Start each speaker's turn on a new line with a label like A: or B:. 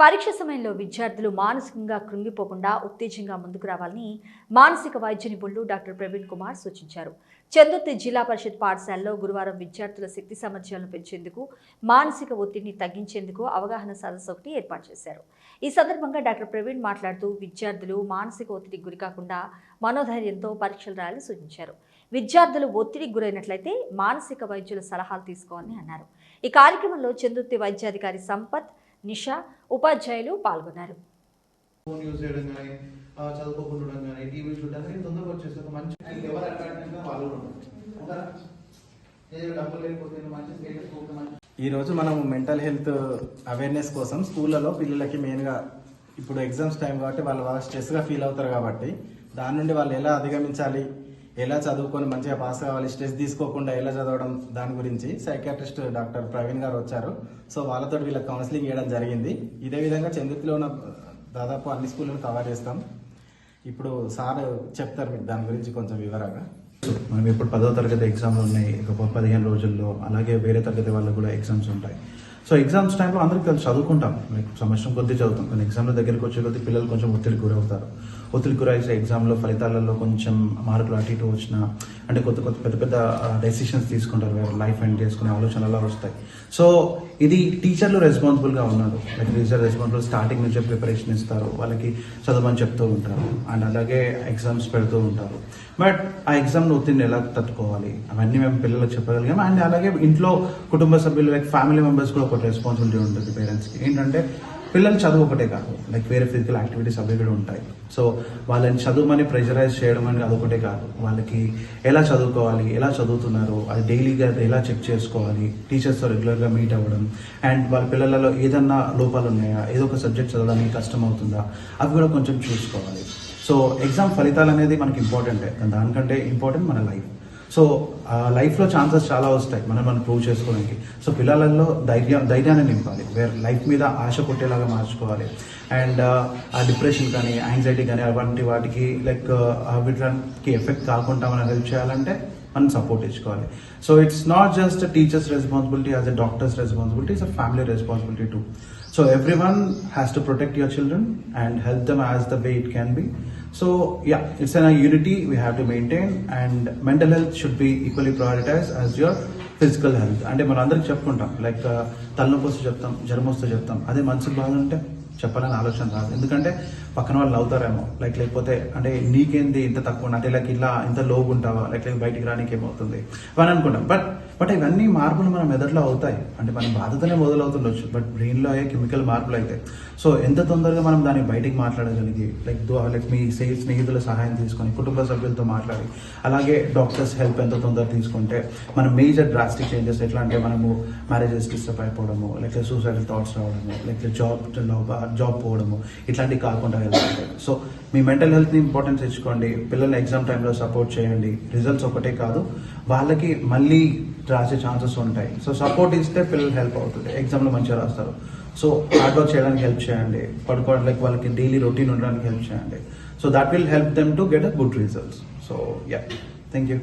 A: పరీక్ష సమయంలో విద్యార్థులు మానసికంగా కృంగిపోకుండా ఉత్తేజంగా ముందుకు రావాలని మానసిక వైద్య నిపుణులు డాక్టర్ ప్రవీణ్ కుమార్ సూచించారు. చందుర్తి జిల్లా పరిషత్ పాఠశాలలో గురువారం విద్యార్థుల శక్తి సామర్థ్యాలను పెంచేందుకు మానసిక ఒత్తిడిని తగ్గించేందుకు అవగాహన సదస్సు ఒకటి ఏర్పాటు చేశారు. ఈ సందర్భంగా డాక్టర్ ప్రవీణ్ మాట్లాడుతూ విద్యార్థులు మానసిక ఒత్తిడికి గురికాకుండా మనోధైర్యంతో పరీక్షలు రాయాలని సూచించారు. విద్యార్థులు ఒత్తిడికి గురైనట్లయితే మానసిక వైద్యుల సలహాలు తీసుకోవాలని అన్నారు. ఈ కార్యక్రమంలో చందుర్తి వైద్యాధికారి సంపత్ నిషా ఉపాధ్యాయులు పాల్గొన్నారు.
B: ఫోన్ యూజ్ చేయడం కానీ చదువుకోకుండా టీవీ చూడడం తొందరగా వచ్చేసి మంచి ఎవరు వాళ్ళు
C: ఈరోజు మనం మెంటల్ హెల్త్ అవేర్నెస్ కోసం స్కూళ్ళలో పిల్లలకి మెయిన్గా ఇప్పుడు ఎగ్జామ్స్ టైం కాబట్టి వాళ్ళు బాగా స్ట్రెస్గా ఫీల్ అవుతారు కాబట్టి దాని నుండి వాళ్ళు ఎలా అధిగమించాలి? ఎలా చదువుకొని మంచిగా పాస్ కావాలి స్ట్రెస్ తీసుకోకుండా ఎలా చదవడం దాని గురించి సైకాట్రిస్ట్ డాక్టర్ ప్రవీణ్ గారు వచ్చారు. సో వాళ్ళతో వీళ్ళకి కౌన్సిలింగ్ చేయడం జరిగింది. ఇదే విధంగా చంద్రుతిలో ఉన్న దాదాపు అన్ని స్కూళ్ళను కవర్ చేస్తాం. ఇప్పుడు సార్ చెప్తారు మీకు దాని గురించి కొంచెం వివరంగా.
B: మనం ఇప్పుడు పదో తరగతి ఎగ్జామ్లు ఉన్నాయి. ఒక పదిహేను రోజుల్లో అలాగే వేరే తరగతి వాళ్ళకు కూడా ఎగ్జామ్స్ ఉంటాయి. సో ఎగ్జామ్స్ టైంలో అందరికీ కలిసి చదువుకుంటాం. లైక్ సంవత్సరం కొద్దీ చదువుతాం. కానీ ఎగ్జామ్ల దగ్గరికి వచ్చే కొద్దీ పిల్లలు కొంచెం ఒత్తిడి గురవుతారు. ఒత్తిడి గురైతే ఎగ్జామ్లో ఫలితాలలో కొంచెం మార్కులు అటు ఇటు వచ్చిన అంటే కొత్త కొత్త పెద్ద పెద్ద డెసిషన్స్ తీసుకుంటారు. వేరే లైఫ్ ఎండ్ చేసుకునే ఆలోచనలు అలా వస్తాయి. సో ఇది టీచర్లు రెస్పాన్సిబుల్గా ఉన్నారు. లైక్ టీచర్ రెస్పాన్సిబుల్ స్టార్టింగ్ నుంచే ప్రిపరేషన్ ఇస్తారు. వాళ్ళకి చదవమని చెప్తూ ఉంటారు. అండ్ అలాగే ఎగ్జామ్స్ పెడుతూ ఉంటారు. బట్ ఆ ఎగ్జామ్ను ఒత్తిడిని ఎలా తట్టుకోవాలి? అవన్నీ మేము పిల్లలకు చెప్పగలిగాము? అండ్ అలాగే ఇంట్లో కుటుంబ సభ్యులు లైక్ ఫ్యామిలీ మెంబర్స్ కూడా ఒక రెస్పాన్సిబిలిటీ ఉంటుంది పేరెంట్స్కి ఏంటంటే పిల్లలు చదువు ఒకటే కాదు. లైక్ వేరే ఫిజికల్ యాక్టివిటీస్ అవి కూడా ఉంటాయి. సో వాళ్ళని చదువుమని ప్రెషరైజ్ చేయడం అనేది అదొకటే కాదు. వాళ్ళకి ఎలా చదువుకోవాలి ఎలా చదువుతున్నారు అది డైలీగా ఎలా చెక్ చేసుకోవాలి టీచర్స్తో రెగ్యులర్గా మీట్ అవ్వడం అండ్ వాళ్ళ పిల్లలలో ఏదన్నా లోపాలు ఉన్నాయా ఏదో ఒక సబ్జెక్ట్ చదవడానికి కష్టం అవుతుందా అవి కూడా కొంచెం చూసుకోవాలి. సో ఎగ్జామ్ ఫలితాలు అనేది మనకి ఇంపార్టెంటే దానికంటే ఇంపార్టెంట్ మన లైఫ్ సో లైఫ్లో ఛాన్సెస్ చాలా వస్తాయి మనం మనం ప్రూవ్ చేసుకోవడానికి. సో పిల్లలలో ధైర్యం ధైర్యాన్ని నింపాలి వేరే లైఫ్ మీద ఆశ కొట్టేలాగా మార్చుకోవాలి. అండ్ ఆ డిప్రెషన్ కానీ యాంగ్జైటీ కానీ అలాంటి వాటికి లైక్ వీటికి ఎఫెక్ట్ కాకుండా మనం హెల్ప్ చేయాలంటే మనం సపోర్ట్ ఇచ్చుకోవాలి. So it's not just teachers responsibility as a doctors responsibility it's a family responsibility too. So everyone has to protect your children and help them as the way it can be. So yeah it's an unity we have to maintain and mental health should be equally prioritize as your physical health అంటే మనం అందరికి చెప్పుకుంటాం like uh, తలనొప్పి వస్తే చెప్తాం జ్వరం వస్తే చెప్తాం అదే మనసుకు బాగుంటే చెప్పాలని ఆలోచన రాదు. ఎందుకంటే పక్కన వాళ్ళు అవుతారేమో లైక్ లేకపోతే అంటే నీకేంది ఇంత తక్కువ? అంటే లైక్ ఇలా ఇంత లోగు ఉంటావా? లైక్ లైక్ బయటికి రానికి ఏమవుతుంది? అని అనుకుంటాం. బట్ బట్ ఇవన్నీ మార్పులు మన మెదడులో అవుతాయి. అంటే మన బాధతోనే మొదలవుతుండొచ్చు. బట్ బ్రెయిన్లో అయ్యే కెమికల్ మార్పులు అవుతాయి సో ఎంత తొందరగా మనం దాన్ని బయటికి మాట్లాడగలిగి లైక్ లైక్ మీ స్నేహితుల సహాయం తీసుకొని కుటుంబ సభ్యులతో మాట్లాడి అలాగే డాక్టర్స్ హెల్ప్ ఎంత తొందరగా తీసుకుంటే మన మేజర్ డ్రాస్టిక్ చేంజెస్ ఎట్లా అంటే మనము మ్యారేజెస్ డిస్టర్బ్ అయిపోవడము లేకపోతే సూసైడల్ థాట్స్ రావడము లేకపోతే జాబ్ జాబ్ పోవడము ఇట్లాంటివి కాకుండా వెళ్ళాలి. సో మీ మెంటల్ హెల్త్ని ఇంపార్టెన్స్ ఇచ్చుకోండి పిల్లల్ని ఎగ్జామ్ టైంలో సపోర్ట్ చేయండి. రిజల్ట్స్ ఒకటే కాదు వాళ్ళకి మళ్ళీ రాసే ఛాన్సెస్ ఉంటాయి. సో సపోర్ట్ ఇస్తే పిల్లలు హెల్ప్ అవుతుంది. ఎగ్జామ్లో మంచిగా రాస్తారు. సో హార్డ్ వర్క్ చేయడానికి హెల్ప్ చేయండి. పడుకోవడం లైక్ వాళ్ళకి డైలీ రొటీన్ ఉండడానికి హెల్ప్ చేయండి. So that will help them to get a good results so yeah thank you